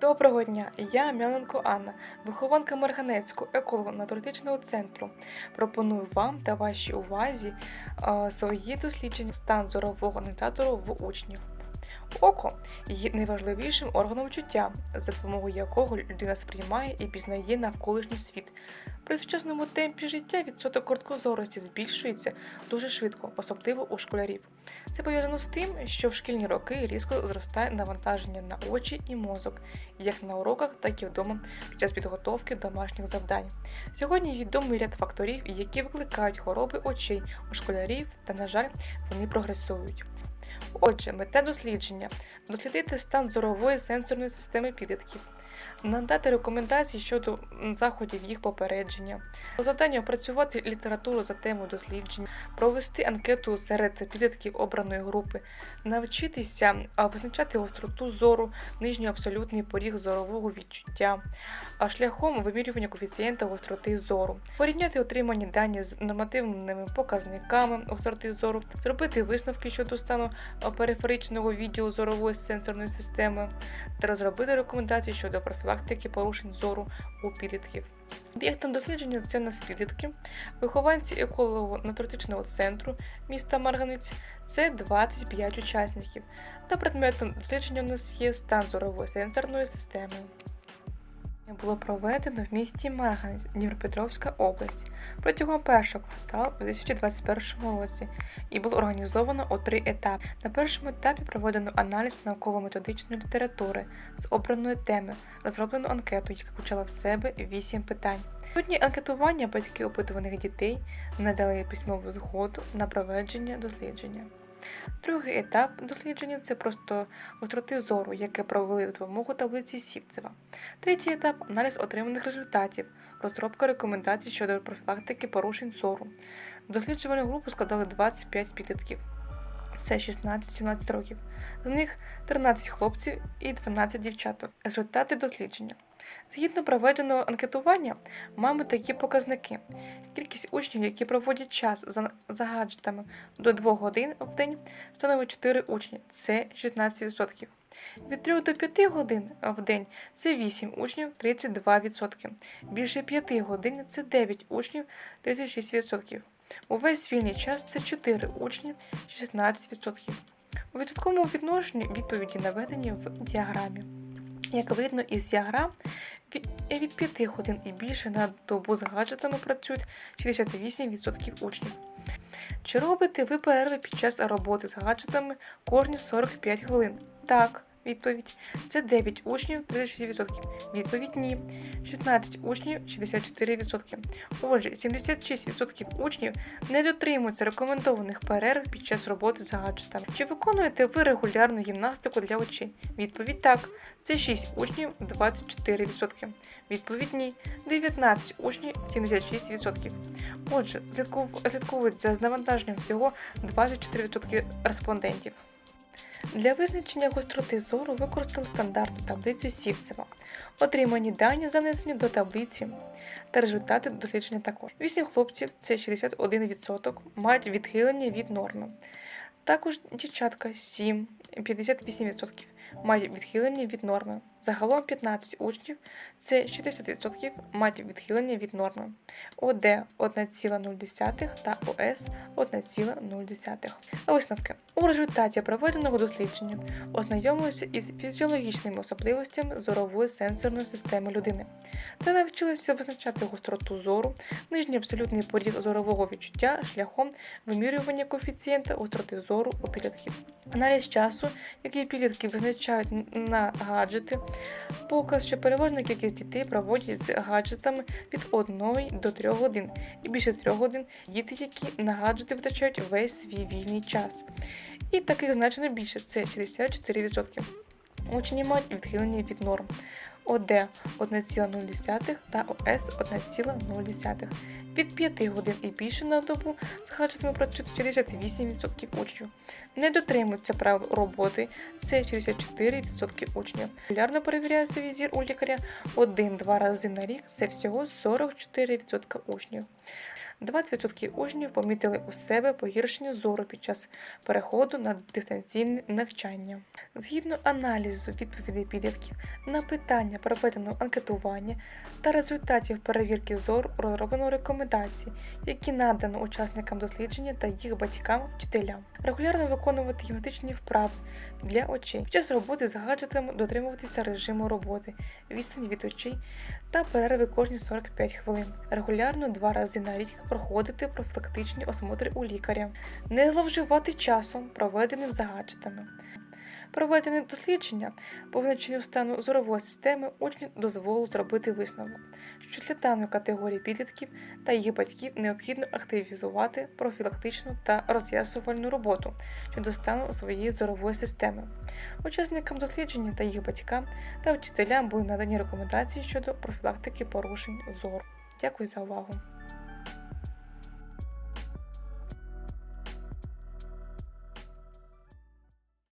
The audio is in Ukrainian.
Доброго дня! Я М'яленко Анна, вихованка Марганецького еколого-натуралістичного центру. Пропоную вам та вашій увазі е, свої дослідження стан зорового аналізатору в учнів. Око є найважливішим органом чуття, за допомогою якого людина сприймає і пізнає навколишній світ. При сучасному темпі життя відсоток короткозорості збільшується дуже швидко, особливо у школярів. Це пов'язано з тим, що в шкільні роки різко зростає навантаження на очі і мозок, як на уроках, так і вдома під час підготовки домашніх завдань. Сьогодні відомий ряд факторів, які викликають хвороби очей у школярів, та, на жаль, вони прогресують. Отже, мета дослідження дослідити стан зорової сенсорної системи підлітків, надати рекомендації щодо заходів їх попередження, завдання опрацювати літературу за темою дослідження, провести анкету серед підлітків обраної групи, навчитися визначати гостроту зору, нижній абсолютний поріг зорового відчуття, шляхом вимірювання коефіцієнта гостроти зору, порівняти отримані дані з нормативними показниками гостроти зору, зробити висновки щодо стану периферичного відділу зорової сенсорної системи та розробити рекомендації щодо профілактики порушень зору у підлітків. Об'єктом дослідження це нас підлітки, вихованці еколого-натуралістичного центру міста Марганець це 25 учасників. Та предметом дослідження у нас є стан зорової сенсорної системи. Було проведено в місті Марганець, Дніпропетровська область протягом першого кварталу у 2021 році і було організовано у три етапи. На першому етапі проведено аналіз науково-методичної літератури з обраної теми, розроблено анкету, яка включала в себе вісім питань. Сьогодні анкетування батьки опитуваних дітей надали письмову згоду на проведення дослідження. Другий етап дослідження це просто гостроти зору, яке провели за допомогою таблиці Сівцева. Третій етап аналіз отриманих результатів, розробка рекомендацій щодо профілактики порушень зору. Досліджувальну групу складали 25 підлітків. Це 16-17 років. З них 13 хлопців і 12 дівчаток. Результати дослідження. Згідно проведеного анкетування, маємо такі показники. Кількість учнів, які проводять час за, гаджетами до 2 годин в день, становить 4 учні, це 16%. Від 3 до 5 годин в день це 8 учнів 32%. Більше 5 годин це 9 учнів 36%. Увесь вільний час це 4 учні 16%. У відсотковому відношенні відповіді наведені в діаграмі. Як видно із діаграм, від- від 5 годин і більше на добу з гаджетами працюють 68% учнів. Чи робите ви перерви під час роботи з гаджетами кожні 45 хвилин? Так, відповідь. Це 9 учнів 36%. Відповідь ні. 16 учнів 64%. Отже, 76% учнів не дотримуються рекомендованих перерв під час роботи з гаджетами. Чи виконуєте ви регулярну гімнастику для очей? Відповідь так. Це 6 учнів 24%. Відповідь ні. 19 учнів 76%. Отже, слідкують за навантаженням всього 24% респондентів. Для визначення гостроти зору використали стандартну таблицю Сівцева. Отримані дані занесені до таблиці та результати дослідження також. 8 хлопців, це 61%, мають відхилення від норми. Також дівчатка 7, 58% мають відхилення від норми. Загалом 15 учнів, це 60% мають відхилення від норми. ОД 1,0 та ОС 1,0. Висновки. У результаті проведеного дослідження ознайомилися із фізіологічними особливостями зорової сенсорної системи людини та навчилися визначати гостроту зору, нижній абсолютний поріг зорового відчуття шляхом вимірювання коефіцієнта гостроти зору у підлітків. Аналіз часу, який підлітки визначають на гаджети, показ, що переважна кількість дітей проводять з гаджетами від 1 до 3 годин і більше 3 годин діти, які на гаджети витрачають весь свій вільний час. І таких значно більше це 64%. Учні мають відхилення від норм. ОД 1,0 та ОС 1,0. Від 5 годин і більше на добу з гаджетами працюють 68% учнів. Не дотримуються правил роботи це 64% учнів. Регулярно перевіряється візір у лікаря один-два рази на рік це всього 44% учнів. 20% учнів помітили у себе погіршення зору під час переходу на дистанційне навчання. Згідно аналізу відповідей підлітків на питання проведеного анкетування та результатів перевірки зору розроблено рекомендації, які надано учасникам дослідження та їх батькам, вчителям. Регулярно виконувати гімнастичні вправи для очей. Під час роботи з гаджетами дотримуватися режиму роботи, відстань від очей та перерви кожні 45 хвилин. Регулярно два рази на рік проходити профілактичні осмотри у лікаря, не зловживати часом, проведеним за гаджетами. Проведене дослідження по визначенню стану зорової системи учнів дозволило зробити висновок, що для даної категорії підлітків та їх батьків необхідно активізувати профілактичну та роз'ясувальну роботу щодо стану своєї зорової системи. Учасникам дослідження та їх батькам та вчителям були надані рекомендації щодо профілактики порушень зору. Дякую за увагу!